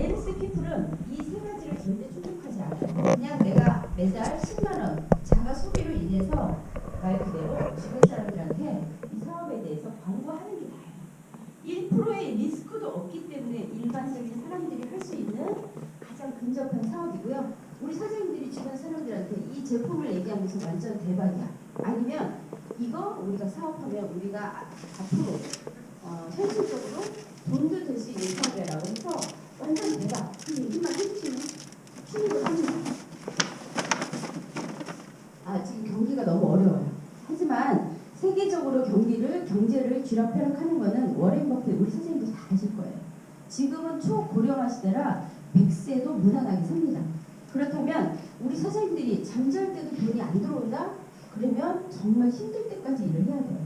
NC 피플은 이 세 가지를 절대 충족하지 않아요. 그냥 내가 매달 10만 원 자가 소비로 인해서 말 그대로 주변 사람들한테 이 사업에 대해서 광고하는 게 나아요. 1%의 리스크도 없기 때문에 일반적인 사람들이 할 수 있는 가장 근접한 사업이고요. 우리 사장님들이 주변 사람들한테 이 제품을 얘기하면서 완전 대박이야. 아니면 이거 우리가 사업하면 우리가 아- 앞으로 어, 현실적으로 돈도 될 수 있는 사업이라고 해서 완전 대박. 이 얘기만 해주시면 충분히 합니다. 아 지금 경기가 너무 어려워요. 하지만 세계적으로 경기를 경제를 쥐락펴락하는 거는 워렌 버핏 우리 선생님도 다 아실 거예요. 지금은 초고령화 시대라 100세도 무난하게 삽니다. 그렇다면 우리 사장님들이 잠잘 때도 돈이 안 들어온다? 그러면 정말 힘들 때까지 일을 해야 돼요.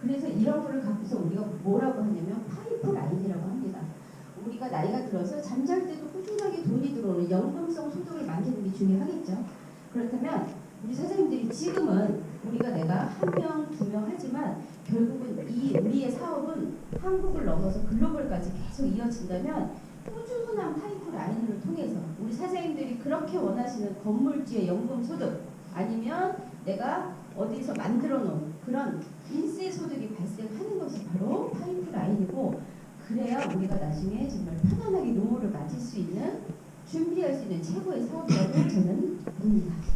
그래서 이런 거를 갖고서 우리가 뭐라고 하냐면 파이프 라인이라고 합니다. 우리가 나이가 들어서 잠잘 때도 꾸준하게 돈이 들어오는 연금성 소득을 만드는 게 중요하겠죠. 그렇다면 우리 사장님들이 지금은 우리가 내가 한 명, 두 명 하지만 결국은 이 우리의 사업은 한국을 넘어서 글로벌까지 계속 이어진다면 꾸준한 파이프 라인을 통해서 우리 사장님들이 그렇게 원하시는 건물주의 연금 소득 아니면 내가 어디서 만들어 놓은 그런 인세 소득이 발생하는 것이 바로 파이프 라인이고 그래야 우리가 나중에 정말 편안하게 노후를 맞을 수 있는 준비할 수 있는 최고의 사업이라고 저는 봅니다.